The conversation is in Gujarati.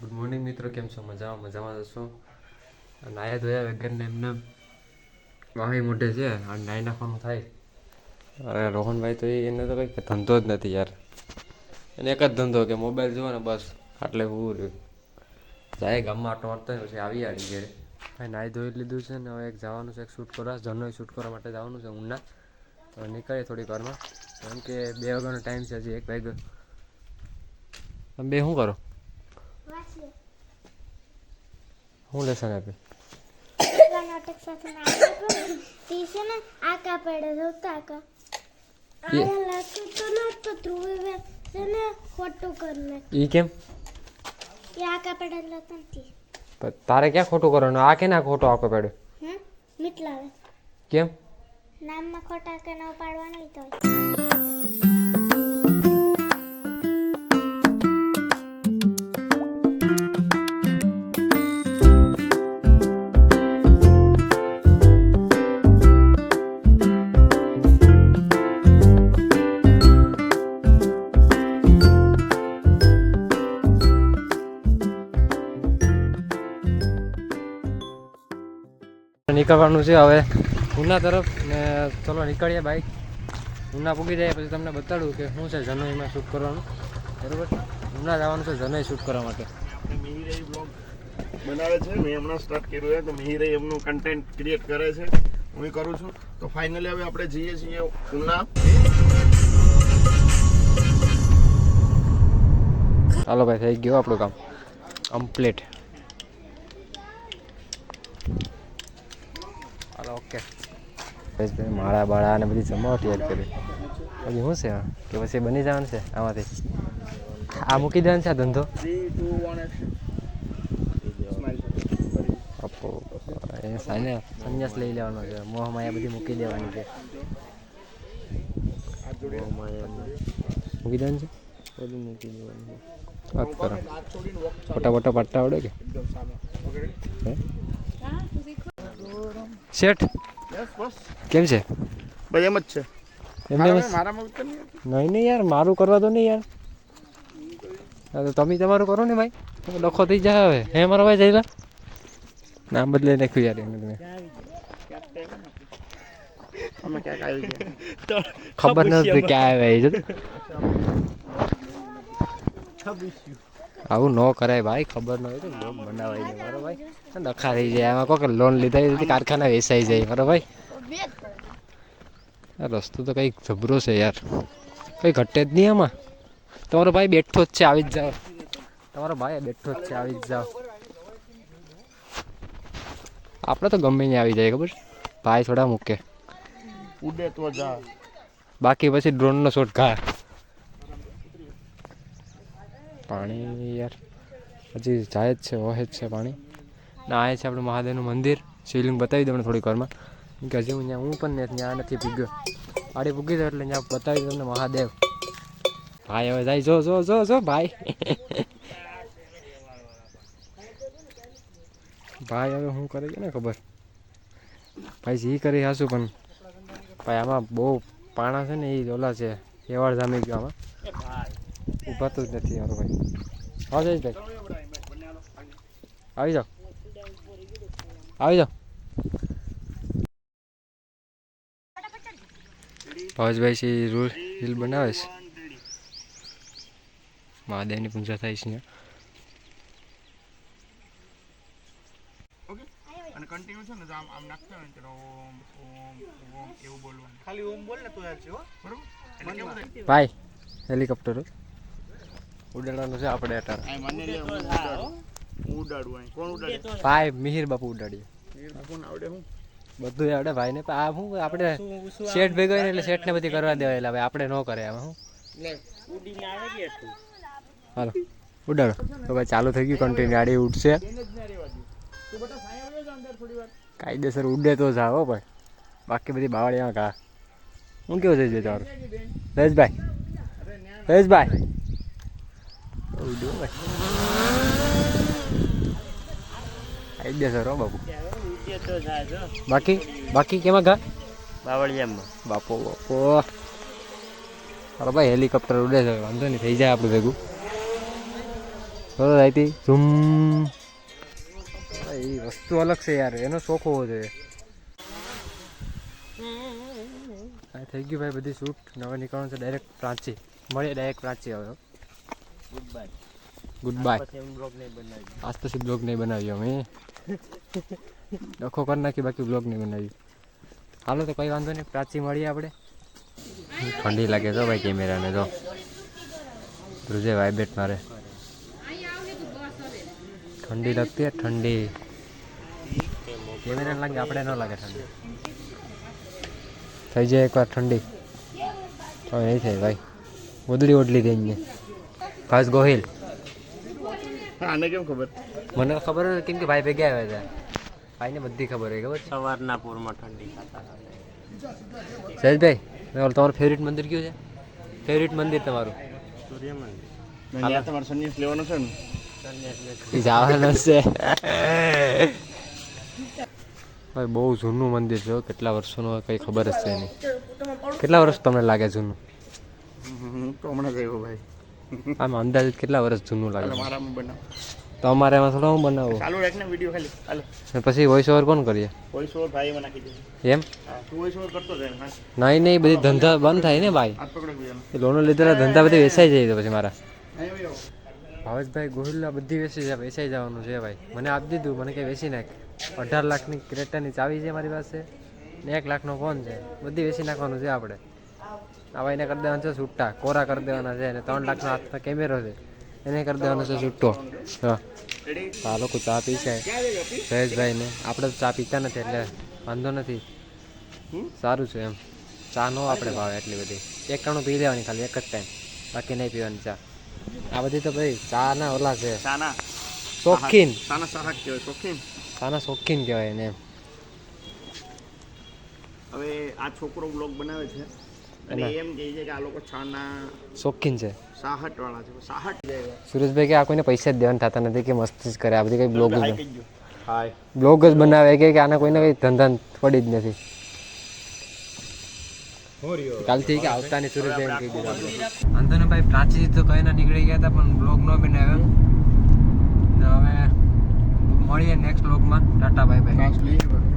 ગુડ મોર્નિંગ મિત્રો. કેમ છો? મજામાં? મજામાં જશો નાયા ધોયા વગરને એમને વાહી મોઢે છે અને નાહી નાખવાનું થાય. અરે રોહનભાઈ તો એને તો કંઈક ધંધો જ નથી યાર. એને એક જ ધંધો કે મોબાઈલ જુઓ ને બસ આટલે હું રહ્યું. જાય ગામમાં આટો મારતો પછી આવી આવી ઘેરે. ભાઈ નાહી ધોઈ લીધું છે ને હવે એક જવાનું છે એક શૂટ કરવા. જનોય શૂટ કરવા માટે જવાનું છે ઊંડા તો નીકળીએ થોડીક વારમાં. કેમ કે બે વાગ્યાનો ટાઈમ છે હજી એક વાગ્યો. તમે બે શું કરો? શું લેસન આપે પેલા નાટક સાથે ને, તે છે ને આકા પેડે આકા. એ- આયા લાગતું તો નહોતું ધ્રુવે છે ને ખોટું કરી ઈ કેમ? એ આકા પડે લેતા નથી તારે ક્યાં ખોટું કરવાનું? આ કે ના ખોટો આખો પેડ્યો? હે? મીટલાવે કેમ? નામમાં ખોટા કે ન પાડવાનો તો નીકળવાનું છે હવે ઉના તરફ ને ચલો નીકળીએ બાઈક ઉના પૂગી જાય પછી તમને બતાડું કે શું છે જનોઈમાં શૂટ કરવાનું. બરોબર? ઉના જવાનું છે જનોઈ શૂટ કરવા માટે. મિહિર બ્લોગ બનાવે છે. મેં હમણાં સ્ટાર્ટ કર્યું છે. તો મિહિર એમનું કન્ટેન્ટ ક્રિએટ કરે છે. હું કરું છું. તો ફાઇનલી હવે આપણે જઈએ છીએ ઉના. ચાલો ભાઈ થઈ ગયો આપણું કામ. કમ્પ્લીટ ચાલો ઓકે ભાઈ માળા બાળા અને બધી જમાવટ યાદ કરી. પછી શું છે? કે પછી બની જવાનું છે આમાંથી? આ મૂકી દેવાનું છે આ ધંધો? એ સાને સંન્યાસ લઈ લેવાનો છે. મોહ માયા બધી મૂકી દેવાની છે. મૂકી દેવાનું છે? મૂકી દેવાનું ફોટા ફોટા પાડતા આવડે કે? શેઠ? બસ કેમ છે? ભાઈ એમ જ છે. એમને નહીં નહીં યાર મારું કરવા દો નહીં યાર. તો તમે તમારું કરો ને ભાઈ. ડખો થઈ જાય હવે. હે મારો ભાઈ જઈલા નામ બદલાઈ નાખ્યું યાર એમ તમે. ખબર નથી ક્યાં આવે એ જો. આવું ન કરાય ભાઈ ખબર ન હોય તો લોન બનાવાય નહીં મારો ભાઈ? ડખા થઈ જાય એમાં કોક લોન લીધા એ કારખાના વેચાઈ જાય મારો ભાઈ? રસ્તો તો કંઈક જબરો છે યાર. કંઈ ઘટે જ નહીં આમાં. તમારો ભાઈ બેઠો જ છે આવી જ જાઓ. તમારો ભાઈ બેઠો જ છે આવી જ જાઓ. આપણે તો ગમે નહીં આવી જાય ખબર? ભાઈ થોડા મૂકે. ઉડે તો જા. બાકી પછી ડ્રોનનો શોટ ઘા. પાણી યાર. હજી જાય જ છે, વહે જ છે પાણી. ના આ છે આપણું મહાદેવનું મંદિર. શિવલિંગ બતાવી દઉં થોડીક વારમાં. કે હજી હું ત્યાં હું પણ ને ત્યાં નથી ભૂગ્યો. આડી ભૂગી દઉં એટલે ત્યાં બતાવી દઉં તમને મહાદેવ. ભાઈ, હવે જાય, જો જો જો જો, ભાઈ. ભાઈ, હવે શું કરે છે ને ખબર? ભાઈ, જી કરી હાશું પણ. ભાઈ, આમાં બહુ પાણા છે ને એ ઓલા છે, એવાળ જામી ગયો આમાં. ઉભાતું જ નથી યાર ભાઈ. હા જયેશભાઈ આવી જાઓ. આવી જાઓ. ભાવેશભાઈ છે રૂલ રીલ બનાવે છે. મહાદેવની પૂજા થાય છે અને કન્ટિન્યુ છે ને આમ આમ નાખતા હોય ને ઓમ ઓમ ઓમ એવું બોલવાનું. ખાલી ઓમ બોલ ને તો યાર છે બરોબર? એટલે કેવું થાય? ભાઈ હેલિકોપ્ટર ઉડાડવાનું છે આપણે અત્યારે હું હું ભાઈ મિહિર બાપુ ઉડાડીએ. હું? બધું આવડે ભાઈ ને આ શું આપણે શેઠ ભેગો હોય ને એટલે શેઠ ને બધી કરવા દેવાયેલા ભાઈ આપણે ન કરે આમાં શું હાલો ઉડાડો. તો ભાઈ ચાલુ થઈ ગયું કન્ટિન્યુ ગાડી ઉડશે. કાયદેસર ઉડે તો જાવ હો ભાઈ. બાકી બધી બાવળીમાં કા હું કેવું થઈ જાય તમારું રજભાઈ. રજભાઈ. ઉડ્યો ભાઈ કાયદેસર હો બાપુ બાકી બાકી કેમાં ગા બાવળિયામાં બાપો બાપો અરે ભાઈ હેલિકોપ્ટર ઉડે છે વાંધો નહીં થઈ જાય આપણું ભેગું બરોબર આવી ઝૂમ એ વસ્તુ અલગ છે યાર એનો શોખ હોવો જોઈએ થઈ ગયું ભાઈ બધી શૂટ નવે નીકળવાનું છે ડાયરેક્ટ પ્રાંચી મળીએ ડાયરેક્ટ પ્રાંચી હવે ગુડ બાય ગુડ બાય આજ પછી બ્લોગ નહીં બનાવ્યો અમે. ડખો કરી નાખી બાકી બ્લોગ નહીં બનાવ્યું હાલો તો કંઈ વાંધો નહીં પ્રાચી મળીએ આપણે. ઠંડી લાગે તો ભાઈ કેમેરાને તો. ધ્રુજે વાઇબ્રેટ મારે. ઠંડી લાગતી હે ઠંડી. કેમેરા લાગે આપણે ન લાગે ઠંડી. થઈ જાય એકવાર ઠંડી. હવે નહીં થાય ભાઈ. ઓદડી ઓડલી દઈ ને ગોહિલ. હા આને કેમ ખબર? મને ખબર નથી કેમ કે ભાઈ ભેગા આવ્યા હતા. ભાઈને બધી ખબર હોય ખબર સવારના પૂરમાં ઠંડી ખાતા છે સહેજભાઈ તમારું તમારું ફેવરિટ મંદિર કયું છે? ફેવરિટ મંદિર તમારું? સૂર્ય મંદિર તમારે સંન્યાસ લેવાનો છે ને? એ છે. ભાઈ બહુ જૂનું મંદિર છે કેટલા વર્ષોનું હોય કંઈ ખબર જ છે નહીં. કેટલા વર્ષ તમને લાગે જૂનું? તો હમણાં જ આવ્યો ભાઈ. આમ અંદાજિત કેટલા વર્ષ જૂનું લાગે મારામાં બનાવ તો અમારે એમાં થોડો હું બનાવું. ચાલુ રાખ ને વિડિયો ખાલી. હાલો. પછી વોઇસ ઓવર કોણ કરીએ? વોઇસ ઓવર ભાઈ મને નાખી દે એમ? તું વોઇસ ઓવર કરતો જાય નહીં નહીં બધી ધંધા બંધ થાય ને ભાઈ. લોનો લીધેલા ધંધા બધી વેચાઈ જાય તો પછી મારા. ભાવેશભાઈ ગોહિલના બધી વેચી જાય વેચાઈ જવાનું છે ભાઈ. મને આપી દીધું મને કે વેચી નાખ. અઢાર લાખની ક્રેટાની ચાવી છે મારી પાસે ને એક લાખનો ફોન છે. બધી વેચી નાખવાનું છે આપણે. આ એને કરી દેવાના છે છૂટા કોરા કરી દેવાના છે અને ત્રણ લાખનો હાથમાં કેમેરો છે. એને કરી દેવાનો છે છૂટો હા. આ લોકો ચા પી છે. જયેશભાઈને. આપણે તો ચા પીતા નથી એટલે વાંધો નથી. સારું છે એમ. ચા નો આપણે ભાવે એટલી બધી. એક કાણું પી લેવાની ખાલી એક જ ટાઈમ બાકી નહીં પીવાની ચા. આ બધી તો ભાઈ ચા ના ઓલા છે. શોખીન. શોખીન. ચાના શોખીન કહેવાય એને હવે આ છોકરો બ્લોગ બનાવે છે. અને એમ કહે છે કે આ લોકો છાના શોખીન છે. સાહટ વાળા છે. સાહટ સુરેશભાઈ કે આ કોઈને પૈસા જ દેવાના થતા નથી કે મસ્તી જ કરે. આ બધી કંઈ બ્લોગ બ્લોગ જ બનાવે કે આના કોઈને કંઈ ધંધા પડી જ નથી. કાલથી કે આવતા નહીં સુરેશભાઈ એમ કહી દીધું. આપણે. ભાઈ પ્રાચી તો કઈ ના નીકળી ગયા હતા પણ બ્લોગ ન બનાવ્યો ને હવે મળીએ નેક્સ્ટ બ્લોગમાં ટાટા બાય બાય